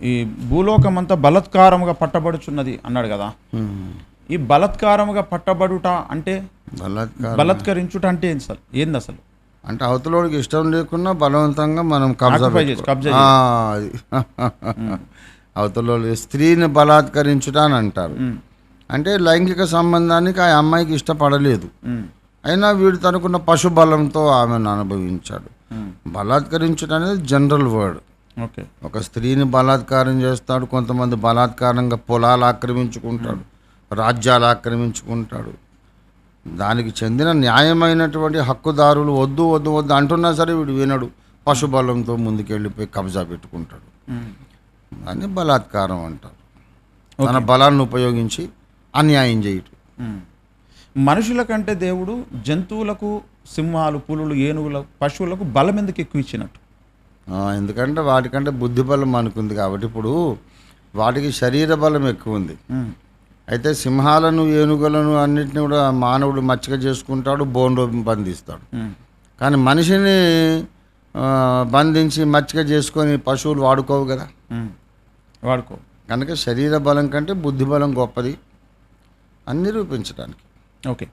ఈ భూలోకమంతా బలత్కారముగా పట్టబడుచున్నది అన్నాడు కదా. ఈ బలత్కారముగా పట్టబడుట అంటే? బలాత్కారం బలత్కరించుట అంటే ఏంది అసలు ఏంది అసలు అంటే అవతలోడికి ఇష్టం లేకున్నా బలవంతంగా మనం కబ్జా కబ్జా స్త్రీని బలాత్కరించుట అని అంటారు. అంటే లైంగిక సంబంధానికి ఆ అమ్మాయికి ఇష్టపడలేదు. అయినా వీడు తనకున్న పశు బలంతో ఆమెను అనుభవించాడు. ఉమ్. బలాత్కరించుట అనేది జనరల్ వర్డ్. ఓకే. ఒక స్త్రీని బలాత్కారం చేస్తాడు కొంతమంది బలాత్కారంగా పొలాలు ఆక్రమించుకుంటాడు రాజ్యాలు ఆక్రమించుకుంటాడు. దానికి చెందిన న్యాయమైనటువంటి హక్కుదారులు వద్దు వద్దు వద్దు అంటున్నా సరే వీడు వినడు. పశుబలంతో ముందుకెళ్ళిపోయి కబ్జా పెట్టుకుంటాడు. దాన్ని బలాత్కారం అంటారు. తన బలాన్ని ఉపయోగించి అన్యాయం చేయటం. మనుషుల కంటే దేవుడు జంతువులకు సింహాలు పులులు ఏనుగులకు పశువులకు బలం ఎందుకు ఎక్కువ ఇచ్చినట్టు? ఎందుకంటే వాటికంటే బుద్ధి బలం అనుకుంది కాబట్టి ఇప్పుడు వాటికి శరీర బలం ఎక్కువ ఉంది అయితే సింహాలను ఏనుగులను అన్నిటిని కూడా మానవుడు మచ్చిక చేసుకుంటాడు బోన్లో బంధిస్తాడు. కానీ మనిషిని బంధించి మచ్చిక చేసుకొని పశువులు వాడుకోవు కదా. వాడుకో. కనుక శరీర బలం కంటే బుద్ధి బలం గొప్పది. అని నిరూపించడానికి ఓకే.